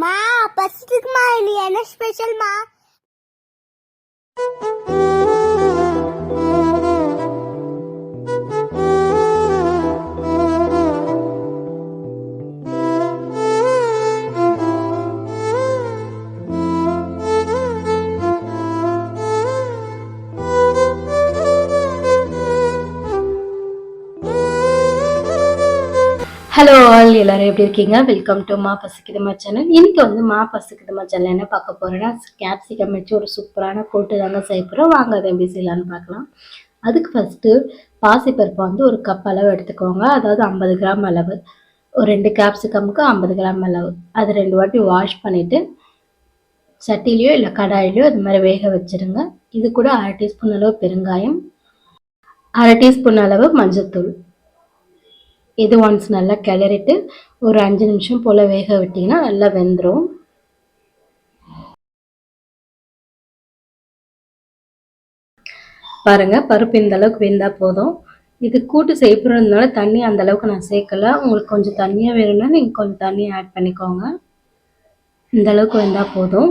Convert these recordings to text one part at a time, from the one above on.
அம்மா பசிக்குமா நீ என்ன ஸ்பெஷல்மா ஹலோ ஆல் எல்லாரும் எப்படி இருக்கீங்க? வெல்கம் டு மா பசிக்குதுமா சேனல் இன்னைக்கு வந்து மா பசிக்குதுமா சேனல் என்ன பார்க்க போறேன்னா கேப்சிகம் வச்சு ஒரு சூப்பரான கூட்டு தாங்க செய்ய வாங்க அதை எப்படி செய்யலான்னு பார்க்கலாம். அதுக்கு ஃபஸ்ட்டு பாசிப்பருப்பு வந்து ஒரு கப் அளவு எடுத்துக்கோங்க. அதாவது ஐம்பது கிராம் அளவு. ஒரு ரெண்டு கேப்சிகமுக்கு ஐம்பது கிராம் அளவு. அது ரெண்டு வாட்டி வாஷ் பண்ணிவிட்டு சட்டிலையோ இல்லை கடாயிலையோ அது மாதிரி வேக வச்சுருங்க. இது கூட அரை டீஸ்பூன் அளவு பெருங்காயம் அரை டீஸ்பூன் அளவு மஞ்சள்தூள் இது ஒன்ஸ் நல்லா கிளறிட்டு ஒரு அஞ்சு நிமிஷம் போல் வேக விட்டிங்கன்னா நல்லா வெந்துடும் பாருங்கள் பருப்பு இந்த அளவுக்கு வெந்தால் போதும். இது கூட்டு செய்யப்படுறதுனால தண்ணி அந்த அளவுக்கு நான் சேர்க்கலை. உங்களுக்கு கொஞ்சம் தண்ணியாக வேணும்னா நீங்கள் கொஞ்சம் தண்ணி ஆட் பண்ணிக்கோங்க. இந்த அளவுக்கு வெந்தால் போதும்.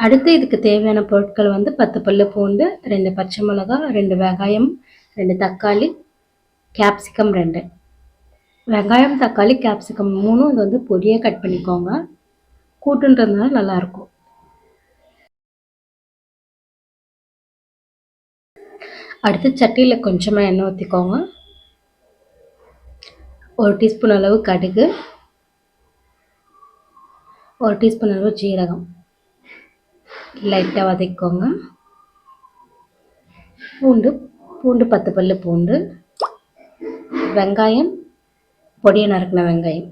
அடுத்து இதுக்கு தேவையான பொருட்கள் வந்து பத்து பல்லு பூண்டு ரெண்டு பச்சை மிளகாய் ரெண்டு வெங்காயம் ரெண்டு தக்காளி கேப்சிகம் ரெண்டு. வெங்காயம் தக்காளி கேப்சிகம் மூணும் இது வந்து பொடியாக கட் பண்ணிக்கோங்க. கூட்டுன்றதுனால நல்லாயிருக்கும் அடுத்து சட்டியில் கொஞ்சமாக எண்ணெய் ஊற்றிக்கோங்க ஒரு டீஸ்பூன் அளவு கடுகு. ஒரு டீஸ்பூன் அளவு ஜீரகம். லைட்டாக வதக்கிக்கோங்க. பூண்டு பூண்டு பத்து பல்லு பூண்டு. வெங்காயம் பொடியை நறுக்கின வெங்காயம்.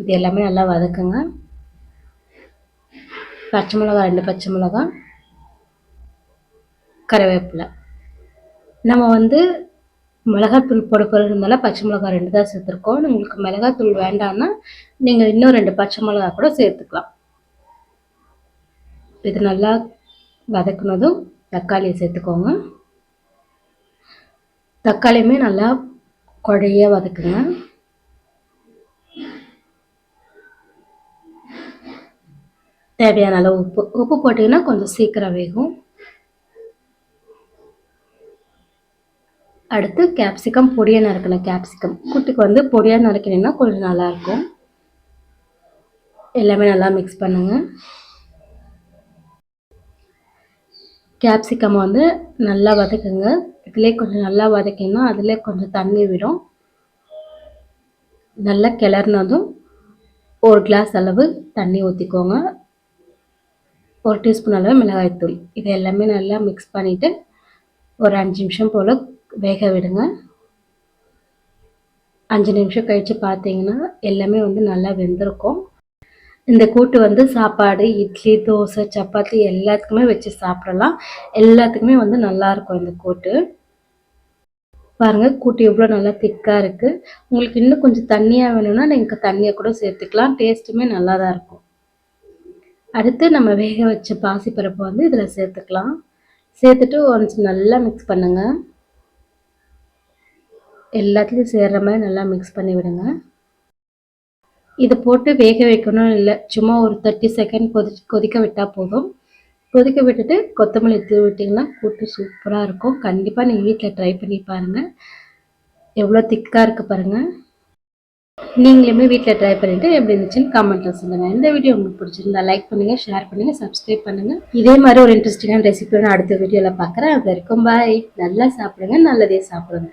இது எல்லாமே நல்லா வதக்குங்க. பச்சை மிளகா ரெண்டு பச்சை மிளகா கருவேப்பிலை. நம்ம வந்து மிளகாத்தூள் போட போகிறதுனால பச்சை மிளகா ரெண்டு தான் சேர்த்துருக்கோம். உங்களுக்கு மிளகாத்தூள் வேண்டாம்னா நீங்கள் இன்னும் ரெண்டு பச்சை மிளகா கூட சேர்த்துக்கலாம். இது நல்லா வதக்குனதும் தக்காளியை சேர்த்துக்கோங்க. தக்காளியுமே நல்லா குழைய வதக்குங்க. தேவையான அளவு உப்பு. உப்பு போட்டிங்கன்னா கொஞ்சம் சீக்கிரம் வேகும். அடுத்து கேப்சிகம் பொடியாக நறுக்கணும். கேப்சிகம் குட்டிக்கு வந்து பொடியாக நறுக்கினீங்கன்னா கொஞ்சம் நல்லாயிருக்கும். எல்லாமே நல்லா மிக்ஸ் பண்ணுங்கள் கேப்சிகம் வந்து நல்லா வதக்குங்க. இதிலே கொஞ்சம் நல்லா வதக்கினா அதிலே கொஞ்சம் தண்ணி விடும். நல்லா கிளறினதும் ஒரு கிளாஸ் அளவு தண்ணி ஊற்றிக்கோங்க ஒரு டீஸ்பூன் அளவு மிளகாய்த்தூள் இது எல்லாமே நல்லா மிக்ஸ் பண்ணிவிட்டு ஒரு அஞ்சு நிமிஷம் போல் வேக விடுங்க. அஞ்சு நிமிஷம் கழித்து பார்த்தீங்கன்னா எல்லாமே வந்து நல்லா வெந்திருக்கும். இந்த கூட்டு வந்து சாப்பாடு இட்லி தோசை சப்பாத்தி எல்லாத்துக்குமே வச்சு சாப்பிடலாம். எல்லாத்துக்குமே வந்து நல்லாயிருக்கும் இந்த கூட்டு. பாருங்கள் கூட்டு எவ்வளோ நல்லா திக்காக இருக்குது உங்களுக்கு இன்னும் கொஞ்சம் தண்ணியாக வேணும்னா நீங்கள் தண்ணியை கூட சேர்த்துக்கலாம். டேஸ்ட்டுமே நல்லா தான் இருக்கும். அடுத்து நம்ம வேக வச்ச பாசிப்பருப்பு வந்து இதில் சேர்த்துக்கலாம். சேர்த்துட்டு ஒன்ஸ் நல்லா மிக்ஸ் பண்ணுங்கள் எல்லாத்துலேயும் சேர்கிற மாதிரி நல்லா மிக்ஸ் பண்ணி விடுங்க. இதை போட்டு வேக வைக்கணும் இல்லை சும்மா ஒரு தேர்ட்டி செகண்ட் கொதி கொதிக்க விட்டால் போதும். கொதிக்க விட்டுட்டு கொத்தமல்லி தூவி விட்டிங்கன்னா கூட்டு சூப்பராக இருக்கும். கண்டிப்பாக நீங்கள் வீட்டில் ட்ரை பண்ணி பாருங்கள் எவ்வளோ திக்காக இருக்குது பாருங்கள் நீங்களுமே வீட்டில் ட்ரை பண்ணிவிட்டு எப்படி இருந்துச்சுன்னு கமெண்ட்டில் சொல்லுங்கள் இந்த வீடியோ உங்களுக்கு பிடிச்சிருந்தா லைக் பண்ணுங்கள் ஷேர் பண்ணுங்கள் சப்ஸ்கிரைப் பண்ணுங்கள் இதே மாதிரி ஒரு இன்ட்ரெஸ்டிங்கான ரெசிபி நான் அடுத்த வீடியோவில் பார்க்குறேன். அது வரைக்கும் பாய் நல்லா சாப்பிடுங்க நல்லதே சாப்பிடுங்க.